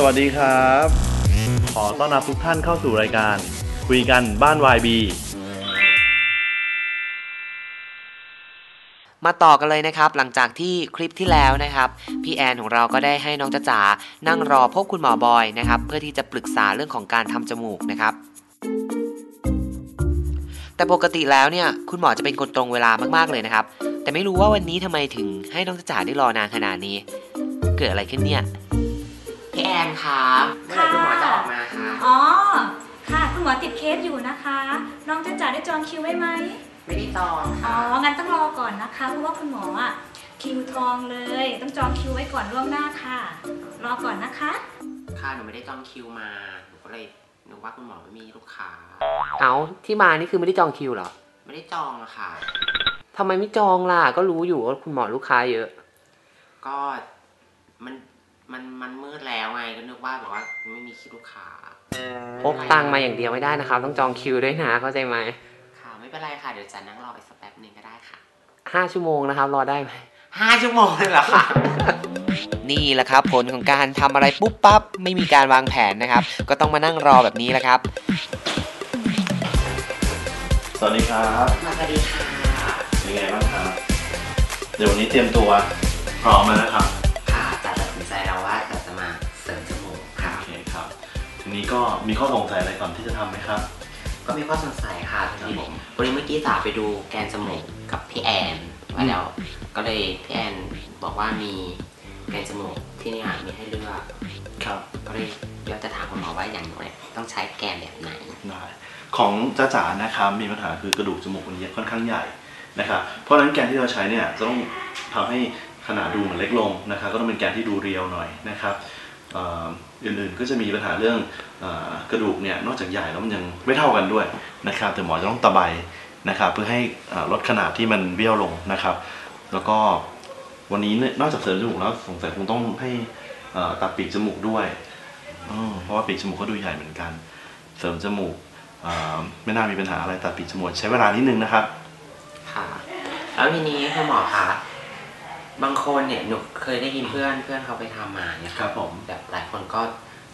สวัสดีครับ ขอต้อนรับทุกท่านเข้าสู่รายการ คุยกันบ้าน YB มาต่อกันเลยนะครับ หลังจากที่คลิปที่แล้วนะครับ พี่แอนของเราก็ได้ให้น้องจ๊ะจ๋านั่งรอพบคุณหมอบอยนะครับ เพื่อที่จะปรึกษาเรื่องของการทำจมูกนะครับ แต่ปกติแล้วเนี่ย คุณหมอจะเป็นคนตรงเวลามากๆเลยนะครับ แต่ไม่รู้ว่าวันนี้ทำไมถึงให้น้องจ๊ะจ๋าได้รอนานขนาดนี้ เกิดอะไรขึ้นเนี่ย พี่แอนครับเมื่อไหร่คุณหมอจะออกมาคะ อ๋อ ค่ะ คุณหมอติดเคสอยู่นะคะ น้องจะจ่าได้จองคิวไว้ไหม ไม่ได้จองอ๋องั้นต้องรอก่อนนะคะ เพราะว่าคุณหมออะคิวทองเลย ต้องจองคิวไว้ก่อนล่วงหน้าค่ะ รอก่อนนะคะ ค่ะหนูไม่ได้จองคิวมา หนูก็เลยหนูว่าคุณหมอไม่มีลูกค้า เอาที่มานี่คือไม่ได้จองคิวเหรอไม่ได้จองอะค่ะ ทำไมไม่จองล่ะ ก็รู้อยู่ว่าคุณหมอลูกค้าเยอะ ก็มัน มันมันมืดแล้วไงก็นึกว่าแบบว่าไม่มีคิวลูกค้าพกตังมาอย่างเดียวไม่ได้นะครับ ต้องจองคิวด้วยนะเข้าใจไหมค่ะ ไม่เป็นไรค่ะ เดี๋ยวจะนั่งรออีกสักแป๊บหนึ่งก็ได้ค่ะห้าชั่วโมงนะครับ รอได้ไหมห้าชั่วโมงเลยเหรอคะนี่แหละครับ ผลของการทำอะไรปุ๊บปั๊บไม่มีการวางแผนนะครับ ก็ต้องมานั่งรอแบบนี้แหละครับ สวัสดีครับสวัสดีค่ะ เป็นไงบ้างครับ เดี๋ยววันนี้เตรียมตัวพร้อมแล้วนะครับ ทีนี้ก็มีข้อสงสัยอะไรก่อนที่จะทำไหมครับ ก็มีข้อสงสัยค่ะครับที่ผมวันนี้เมื่อกี้จ๋าไปดูแกนจมูกกับพี่แอนว่าแล้วก็เลยพี่แอนบอกว่ามีแกนจมูกที่เนี่ยมีให้เลือกครับ ก็เลยเดี๋ยวจะถามคุณหมอว่าอย่างไรต้องใช้แกนแบบไหนได้ของจ้าจ๋านะครับมีปัญหาคือกระดูกจมูกมันเยอะค่อนข้างใหญ่นะครับเพราะฉะนั้นแกนที่เราใช้เนี่ยจะต้องทำให้ขนาดดูมันเล็กลงนะครับ ก็ต้องเป็นแกนที่ดูเรียวหน่อยนะครับเอื่นๆ ก็จะมีปัญหาเรื่องอกระดูกเนี่ยนอกจากใหญ่แล้วมันยังไม่เท่ากันด้วยนะครับแต่หมอจะต้องตะไบนะครับเพื่อให้ลดขนาดที่มันเบี้ยวลงนะครับ แล้วก็วันนี้นอกจากเสริมจมูกแล้วสงสัยคงต้องให้ตัดปีกจมูกด้วยเพราะว่าปีกจมูกก็ดูใหญ่เหมือนกัน เสริมจมูกไม่น่ามีปัญหาอะไรตัดปีกจมูกใช้เวลานิดนึงนะครับค่ะแล้วทีนี้คุณหมอคะ บางคนเนี่ยหนูเคยได้ยินเพื่อนเพื่อนเขาไปทำมาเนี่ยครับผม แบบหลายคนก็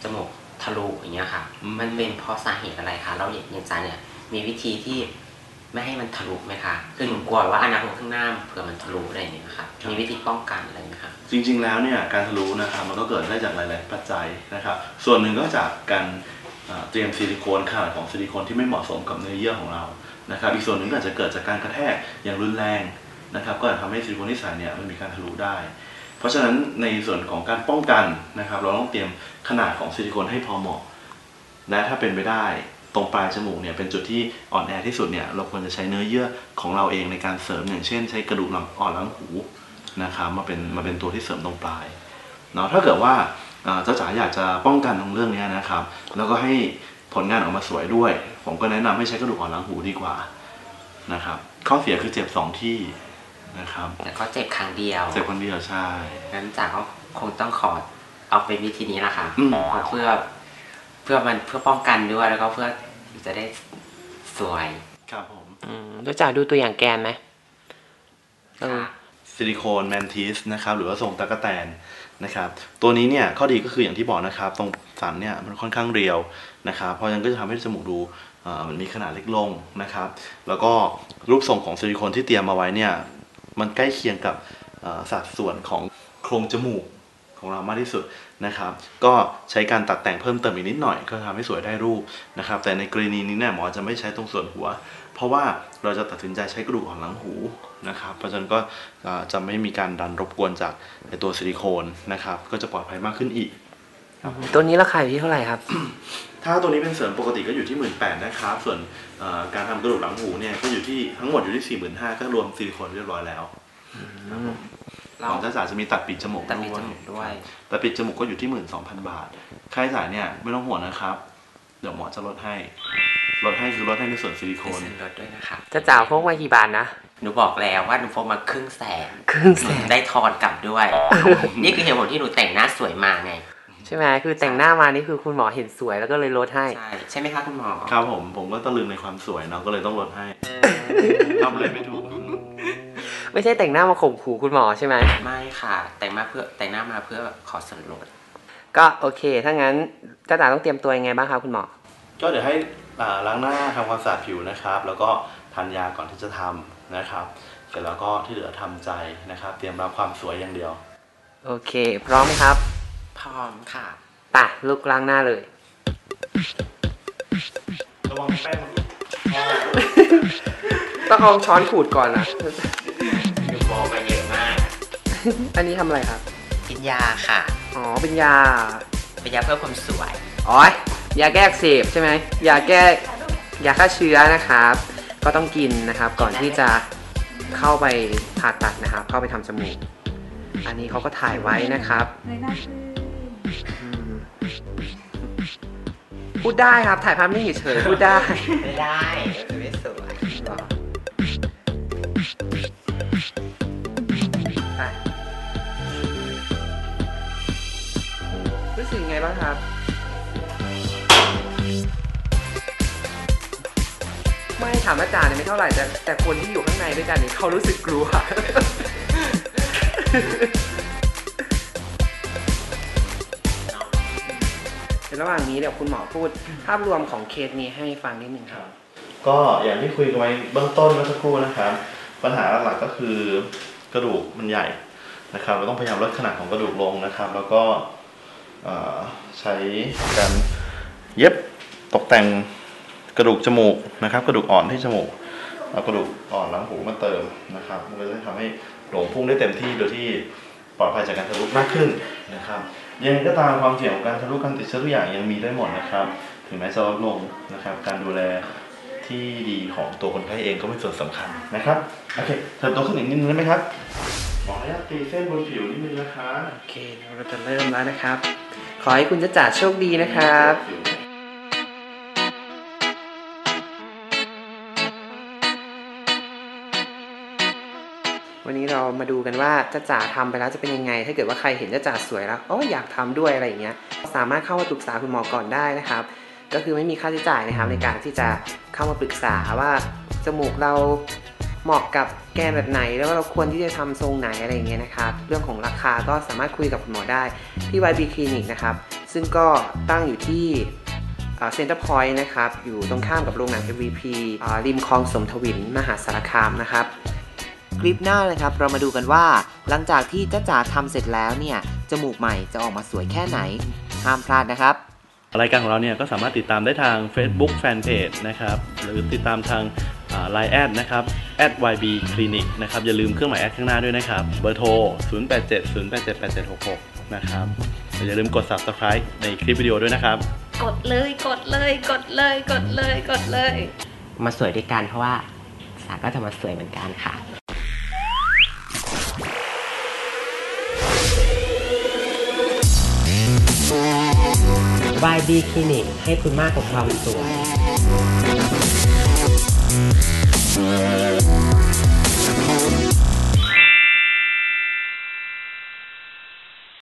จมูกทะลุอย่างเงี้ยค่ะ อืม มันเป็นเพราะสาเหตุอะไรคะเราอย่างอย่างจาเนี่ยมีวิธีที่ไม่ให้มันทะลุไหมคะ คือหนูกลัวว่าอนาคตข้างหน้าเผื่อมันทะลุอะไรอย่างเงี้ยค่ะ มีวิธีป้องกันอะไรไหมคะ จริงๆ แล้วเนี่ยการทะลุนะครับมันก็เกิดได้จากหลาย ๆ ปัจจัยนะครับ ส่วนหนึ่งก็จากการอ่าเตรียมซิลิโคนขนาดของซิลิโคนที่ไม่เหมาะสมกับเนื้อเยื่อของเรานะครับอีกส่วนหนึ่งก็อาจจะเกิดจากการกระแทกอย่างรุนแรง นะครับก็อาจทำให้ซิลิโคนที่ใส่เนี่ยมันมีการทะลุได้ เพราะฉะนั้นในส่วนของการป้องกันนะครับ เราต้องเตรียมขนาดของซิลิโคนให้พอเหมาะและถ้าเป็นไปได้ตรงปลายจมูกเนี่ยเป็นจุดที่อ่อนแอที่สุดเนี่ยเราควรจะใช้เนื้อเยื่อของเราเองในการเสริมอย่างเช่น ใช้กระดูกหลังอ่อนหลังหูนะครับมาเป็นมาเป็นตัวที่เสริมตรงปลายเนาะถ้าเกิดว่าเจ้าจ๋าอยากจะป้องกันตรงเรื่องนี้นะครับ แล้วก็ให้ผลงานออกมาสวยด้วย ผมก็แนะนำให้ใช้กระดูกอ่อนหลังหูดีกว่านะครับข้อเสียคือเจ็บสองที่ นะครับแต่ก็เจ็บครั้งเดียวเจ็บคนเดียวใช่งั้นจากก็คงต้องขอเอาเป็นวิธีนี้แหละค่ะอืมเพื่อเพื่อมันเพื่อป้องกันด้วยแล้วก็เพื่อจะได้สวยครับผมอืมรู้จักดูตัวอย่างแกนไหมซิลิโคนแมนทิสนะครับหรือว่าทรงตะกแตนนะครับตัวนี้เนี่ยข้อดีก็คืออย่างที่บอกนะครับ ตรงสันเนี่ยมันค่อนข้างเรียวนะครับเพราะฉะนั้นก็จะทำให้จมูกดูเอ่อมันมีขนาดเล็กลงนะครับ แล้วก็รูปทรงของซิลิโคนที่เตรียมมาไว้เนี่ย มันใกล้เคียงกับสัดส่วนของโครงจมูกของเรามากที่สุดนะครับ ก็ใช้การตัดแต่งเพิ่มเติมอีกนิดหน่อย ก็ทำให้สวยได้รูปนะครับ แต่ในกรณีนี้เนี่ยหมอจะไม่ใช้ตรงส่วนหัว เพราะว่าเราจะตัดสินใจใช้กระดูกอ่อนหลังหูนะครับ เพราะฉะนั้นก็จะไม่มีการดันรบกวนจากไอ้ตัวซิลิโคนนะครับ ก็จะปลอดภัยมากขึ้นอีก ตัวนี้ราคาอยู่ที่เท่าไหร่ครับ ถ้าตัวนี้เป็นเสริมปกติก็อยู่ที่หมื่นแปดนะครับ ส่วนเอ่อการทำกระดูกหลังหูเนี่ยก็อยู่ที่ทั้งหมดอยู่ที่สี่หมื่นห้าก็รวมซิลิโคนเรียบร้อยแล้วของจ้าจ๋าจะมีตัดปีกจมูกตัดปีกด้วยจมูกด้วยตัดปีกจมูกก็อยู่ที่หมื่นสองพันบาท ค่าใช้จ่ายเนี่ยไม่ต้องห่วงนะครับ เดี๋ยวหมอจะลดให้ ลดให้คือลดให้ในส่วนซิลิโคมีนส่วนลดด้วยนะครับจะจ่าวพกมากี่บาทนะหนูบอกแล้วว่าหนูพกมาครึ่งแสน ครึ่งแสนได้ทอนกลับด้วย นี่คือเหตุผลที่หนูแต่งหน้าสวยมาไง ใช่ไหมคือแต่งหน้ามานี่คือคุณหมอเห็นสวยแล้วก็เลยลดให้ ใช่ใช่ไหมคะคุณหมอครับผมผมก็ตะลึงในความสวยเนาะก็เลยต้องลดให้ทำอะไรไม่ถูกไม่ใช่แต่งหน้ามาข่มขู่คุณหมอใช่ไหมไม่ค่ะ แต่งมาเพื่อแต่งหน้ามาเพื่อขอส่วนลดก็โอเค ถ้างั้นจ้าจ๋าต้องเตรียมตัวยังไงบ้างครับคุณหมอ ก็เดี๋ยวให้อ่าล้างหน้าทำความสะอาดผิวนะครับ แล้วก็ทานยาก่อนที่จะทำนะครับ เสร็จแล้วก็ที่เหลือทำใจนะครับ เตรียมรับความสวยอย่างเดียว โอเค พร้อมไหมครับพร้ อมค่ะไป่ะลุกล้างหน้าเลย ระวังแป้งมันต้องเอาช้อนขูดก่อนนะ ดูโบมาเยอะมาก อันนี้ทำอะไรครับ กินยาค่ะ อ๋อ เป็นยา เป็นยาเพื่อความสวย อ๋อยยาแก้อักเสบใช่ไหมยาแก้ยาฆ่าเชื้อนะครับ ก็ต้องกินนะครับ ก่อนที่จะเข้าไปผ่าตัดนะครับ เข้าไปทำจมูก อันนี้เขาก็ถ่ายไว้นะครับ เลยหน้าขึ้นอื พูดได้ครับ ถ่ายภาพนิ่งเฉยๆพูดได้ ไม่ได้ไม่สวยไปรู้สึกยังไงบ้างครับ ไม่ถามอาจารย์เนี่ยไม่เท่าไหร่แต่แต่คนที่อยู่ข้างในด้วยกันเนี่ยเขารู้สึกกลัว ระหว่างนี้เดี๋ยวคุณหมอพูดภาพรวมของเคสนี้ให้ฟังนิดนึงครับ ก็อย่างที่คุยกันไว้เบื้องต้นเมื่อสักครู่นะครับ ปัญหาหลักก็คือกระดูกมันใหญ่นะครับ เราต้องพยายามลดขนาดของกระดูกลงนะครับ แล้วก็ใช้การเย็บตกแต่งกระดูกจมูกนะครับ กระดูกอ่อนที่จมูกเอากระดูกอ่อนหลังหูมาเติมนะครับมันก็จะทำให้โหลงพุ่งได้เต็มที่โดยที่ปลอดภัยจากการทะลุมากขึ้นนะครับ ยังไงก็ตามความเสี่ยงของการทะลุการติดเชื้อทุกอย่างยังมีได้หมดนะครับ ถึงแม้จะลดลงนะครับ การดูแลที่ดีของตัวคนไข้เองก็เป็นส่วนสำคัญนะครับโอเคเถิบตัวขึ้นอีกนิดนึงได้ไหมครับหมออนุญาตตีเส้นบนผิวนิดนึงนะคะโอเคเราจะเริ่มแล้วนะครับ ขอให้คุณจะจ่าโชคดีนะครับ วันนี้เรามาดูกันว่าจ้าจ๋าทำไปแล้วจะเป็นยังไง ถ้าเกิดว่าใครเห็นจ้าจ๋าสวยแล้วอ๋ออยากทำด้วยอะไรอย่างเงี้ย สามารถเข้ามาปรึกษาคุณหมอก่อนได้นะครับ ก็คือไม่มีค่าใช้จ่ายนะครับในการที่จะเข้ามาปรึกษาว่าจมูกเราเหมาะกับแกนแบบไหน แล้วว่าเราควรที่จะทำทรงไหนอะไรอย่างเงี้ยนะครับ เรื่องของราคาก็สามารถคุยกับคุณหมอได้ที่ YB Clinic นะครับ ซึ่งก็ตั้งอยู่ที่เซ็นเตอร์พอยต์นะครับ อยู่ตรงข้ามกับโรงหนัง MVP ริมคลองสมทวิน มหาสารคามนะครับ ลิปหน้านะครับ เรามาดูกันว่า หลังจากที่จ้าจ๋าทำเสร็จแล้วเนี่ยจมูกใหม่จะออกมาสวยแค่ไหน ห้ามพลาดนะครับ รายการของเราเนี่ยก็สามารถติดตามได้ทาง Facebook Fanpage นะครับ หรือติดตามทางไลน์แอดนะครับ @yb clinic นะครับ อย่าลืมเครื่องหมายแอดข้างหน้าด้วยนะครับ เบอร์โทร 0870878766 นะครับ อย่าลืมกด subscribe ในคลิปวิดีโอด้วยนะครับ กดเลยกดเลยกดเลยกดเลยกดเลย มาสวยด้วยกันเพราะว่าสาก็จะมาสวยเหมือนกันค่ะ บายดีคลินิกให้คุณมากกว่าความสวย